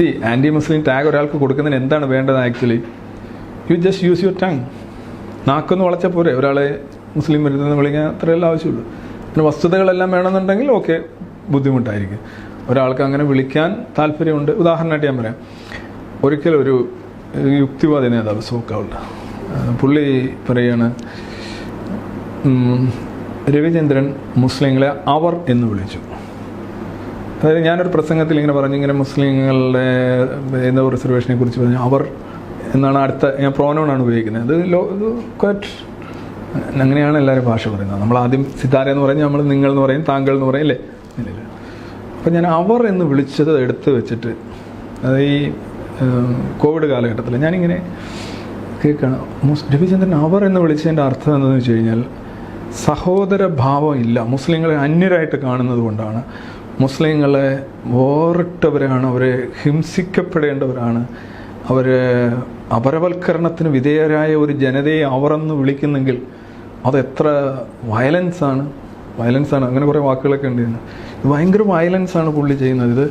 C anti മുസ്ലിം tag ഒരാൾക്ക് കൊടുക്കുന്നതിന് എന്താണ് വേണ്ടത് actually you just use your tongue നാക്കൊന്ന് വളച്ചാൽ പോരെ. ഒരാളെ മുസ്ലിം വരുന്നതെന്ന് വിളിക്കാൻ അത്രയല്ല ആവശ്യമുള്ളൂ. പിന്നെ വസ്തുതകളെല്ലാം വേണമെന്നുണ്ടെങ്കിൽ ഓക്കെ ബുദ്ധിമുട്ടായിരിക്കും. ഒരാൾക്ക് അങ്ങനെ വിളിക്കാൻ താല്പര്യമുണ്ട്. ഉദാഹരണമായിട്ട് ഞാൻ പറയാം. ഒരിക്കലും ഒരു യുക്തിവാദി നേതാവ് സോക്കാവുള്ള പുള്ളി പറയാണ് രവിചന്ദ്രൻ മുസ്ലിങ്ങളെ അവർ എന്ന് വിളിച്ചു. അതായത് ഞാനൊരു പ്രസംഗത്തിൽ ഇങ്ങനെ പറഞ്ഞു ഇങ്ങനെ മുസ്ലിങ്ങളുടെ എന്തോ റിസർവേഷനെ കുറിച്ച് പറഞ്ഞു. അവർ എന്നാണ് അടുത്ത ഞാൻ പ്രോനോണാണ് ഉപയോഗിക്കുന്നത്. അത് ലോ quite- അങ്ങനെയാണ് എല്ലാവരും ഭാഷ പറയുന്നത്. നമ്മൾ ആദ്യം സിതാര എന്ന് പറയും നമ്മൾ നിങ്ങൾ എന്ന് പറയും താങ്കൾ എന്ന് പറയും അല്ലേ? അപ്പം ഞാൻ അവർ എന്ന് വിളിച്ചത് എടുത്ത് വെച്ചിട്ട് അത് ഈ കോവിഡ് കാലഘട്ടത്തിൽ ഞാനിങ്ങനെ കേൾക്കണം. രവിചന്ദ്രൻ അവർ എന്ന് വിളിച്ചതിന്റെ അർത്ഥം എന്താണെന്ന് വെച്ച് കഴിഞ്ഞാൽ സഹോദര ഭാവം ഇല്ല. മുസ്ലിങ്ങളെ അന്യരായിട്ട് കാണുന്നത് കൊണ്ടാണ്. മുസ്ലിങ്ങളെ വേറിട്ടവരാണ് അവരെ ഹിംസിക്കപ്പെടേണ്ടവരാണ്. അവർ അപരവൽക്കരണത്തിന് വിധേയരായ ഒരു ജനതയെ അവർ എന്ന് വിളിക്കുന്നെങ്കിൽ അതെത്ര വയലൻസാണ് വയലൻസാണ് അങ്ങനെ കുറേ വാക്കുകളൊക്കെ ഉണ്ട്. ഇത് ഭയങ്കര വയലൻസാണ് പുള്ളി ചെയ്യുന്നത്. ഇത്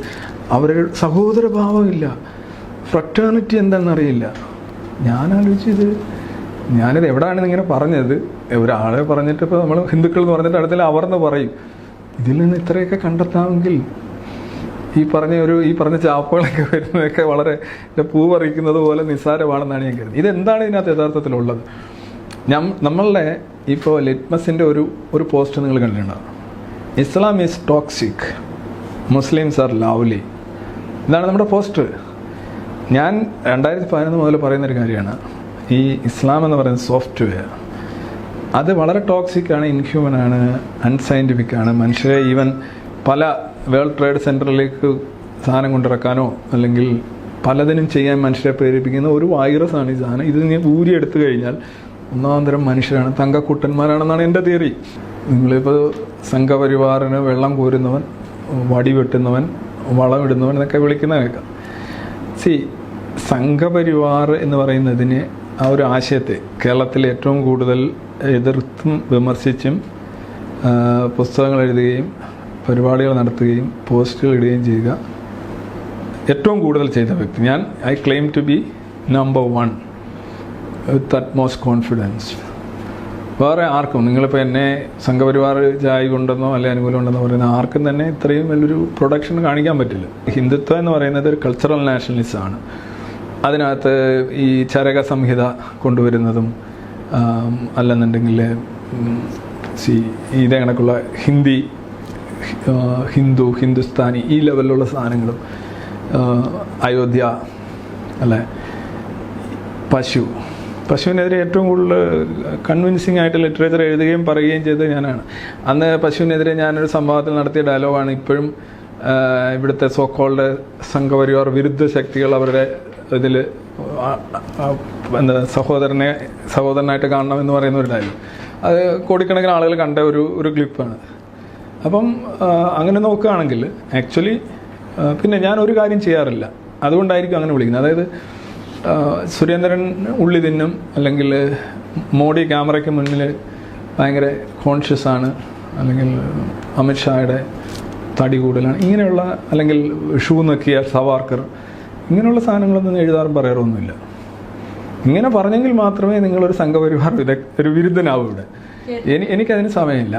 അവരുടെ സഹോദരഭാവമില്ല ഫ്രറ്റേണിറ്റി എന്താണെന്നറിയില്ല ഞാൻ ആലോചിച്ച് ഇത് ഞാനിത് എവിടെയാണ് ഇങ്ങനെ പറഞ്ഞത്? ഒരാളെ പറഞ്ഞിട്ട് ഇപ്പോൾ നമ്മൾ ഹിന്ദുക്കൾ എന്ന് പറഞ്ഞിട്ട് അടുത്തല്ല അവർ എന്ന് പറയും. ഇതിൽ നിന്ന് ഇത്രയൊക്കെ കണ്ടെത്താമെങ്കിൽ ഈ പറഞ്ഞ ഒരു ഈ പറഞ്ഞ ചാപ്പുകളൊക്കെ വരുന്നതൊക്കെ വളരെ പൂ പറിക്കുന്നത് പോലെ നിസ്സാരമാണെന്നാണ് ഞാൻ കരുതുന്നത്. ഇതെന്താണ് ഇതിനകത്ത് യഥാർത്ഥത്തിലുള്ളത്? നമ്മളുടെ ഇപ്പോൾ ലിറ്റ്മസിന്റെ ഒരു ഒരു പോസ്റ്റ് നിങ്ങൾ കണ്ടിട്ടുണ്ടാവും Islam is toxic. Muslims are lovely ഇതാണ് നമ്മുടെ പോസ്റ്റർ ഞാൻ രണ്ടായിരത്തി പതിനൊന്ന് മുതൽ പറയുന്നൊരു കാര്യമാണ്. ഈ ഇസ്ലാം എന്ന് പറയുന്ന സോഫ്റ്റ്വെയർ അത് വളരെ ടോക്സിക് ആണ് ഇൻഹ്യൂമൻ ആണ് അൺസയന്റിഫിക് ആണ്. മനുഷ്യരെ ഈവൻ പല വേൾഡ് ട്രേഡ് സെന്ററിലേക്ക് സാധനം കൊണ്ടിറക്കാനോ അല്ലെങ്കിൽ പലതിനും ചെയ്യാൻ മനുഷ്യരെ പ്രേരിപ്പിക്കുന്ന ഒരു വൈറസ് ആണ് ഈ സാധനം. ഇത് നീ ഊരിയെടുത്തു കഴിഞ്ഞാൽ ഒന്നാം തരം മനുഷ്യരാണ് തങ്കക്കുട്ടന്മാരാണെന്നാണ് എന്റെ തിയറി നിങ്ങളിപ്പോൾ സംഘപരിവാറിന് വെള്ളം കോരുന്നവൻ വടി വെട്ടുന്നവൻ വളമിടുന്നവൻ എന്നൊക്കെ വിളിക്കുന്ന കേൾക്കാം. സി സംഘപരിവാർ എന്ന് പറയുന്നതിന് ആ ഒരു ആശയത്തെ കേരളത്തിൽ ഏറ്റവും കൂടുതൽ എതിർത്തും വിമർശിച്ചും പുസ്തകങ്ങൾ എഴുതുകയും പരിപാടികൾ നടത്തുകയും പോസ്റ്റുകൾ ഇടുകയും ചെയ്യുക. ഏറ്റവും കൂടുതൽ ചെയ്ത വ്യക്തി. ഞാൻ I claim to be number one with utmost confidence വേറെ ആർക്കും നിങ്ങളിപ്പോൾ എന്നെ സംഘപരിവാർ ചായ കൊണ്ടെന്നോ അല്ലെ അനുകൂലം ഉണ്ടെന്നോ പറയുന്ന ആർക്കും തന്നെ ഇത്രയും വലിയൊരു പ്രൊഡക്ഷൻ കാണിക്കാൻ പറ്റില്ല. ഹിന്ദുത്വം എന്ന് പറയുന്നത് ഒരു കൾച്ചറൽ നാഷണലിസം ആണ്. അതിനകത്ത് ഈ ചരക സംഹിത കൊണ്ടുവരുന്നതും അല്ലെന്നുണ്ടെങ്കിൽ സി ഇതേ കണക്കുള്ള ഹിന്ദി ഹിന്ദു ഹിന്ദുസ്ഥാനി ഈ ലെവലിലുള്ള സാധനങ്ങളും അയോധ്യ അല്ലേ പശു. പശുവിനെതിരെ ഏറ്റവും കൂടുതൽ കൺവിൻസിങ് ആയിട്ട് ലിറ്ററേച്ചർ എഴുതുകയും പറയുകയും ചെയ്തത് ഞാനാണ്. അന്ന് പശുവിനെതിരെ ഞാനൊരു സംഭവത്തിൽ നടത്തിയ ഡയലോഗാണ് ഇപ്പോഴും ഇവിടുത്തെ സോക്കോളുടെ സംഘപരിവാർ വിരുദ്ധ ശക്തികൾ അവരുടെ ഇതിൽ എന്താ സഹോദരനെ സഹോദരനായിട്ട് കാണണം എന്ന് പറയുന്ന ഒരു ഡയലോഗ് അത് കോടിക്കണക്കിന് ആളുകൾ കണ്ട ഒരു ഒരു ക്ലിപ്പാണ്. അപ്പം അങ്ങനെ നോക്കുകയാണെങ്കിൽ ആക്ച്വലി പിന്നെ ഞാൻ ഒരു കാര്യം ചെയ്യാറില്ല. അതുകൊണ്ടായിരിക്കും അങ്ങനെ വിളിക്കുന്നത്. അതായത് സുരേന്ദ്രൻ ഉള്ളി തിന്നും അല്ലെങ്കിൽ മോഡി ക്യാമറയ്ക്ക് മുന്നിൽ ഭയങ്കര കോൺഷ്യസ് ആണ് അല്ലെങ്കിൽ അമിത്ഷായുടെ തടി കൂടുതലാണ് ഇങ്ങനെയുള്ള അല്ലെങ്കിൽ ഷൂ നക്കിയ സവാർക്കർ ഇങ്ങനെയുള്ള സാധനങ്ങളൊന്നും എഴുതാറും പറയാറൊന്നുമില്ല. ഇങ്ങനെ പറഞ്ഞെങ്കിൽ മാത്രമേ നിങ്ങളൊരു സംഘപരിവാർ വിദഗ്ധ ഒരു വിരുദ്ധനാവൂ ഇവിടെ. എനി എനിക്കതിന് സമയമില്ല.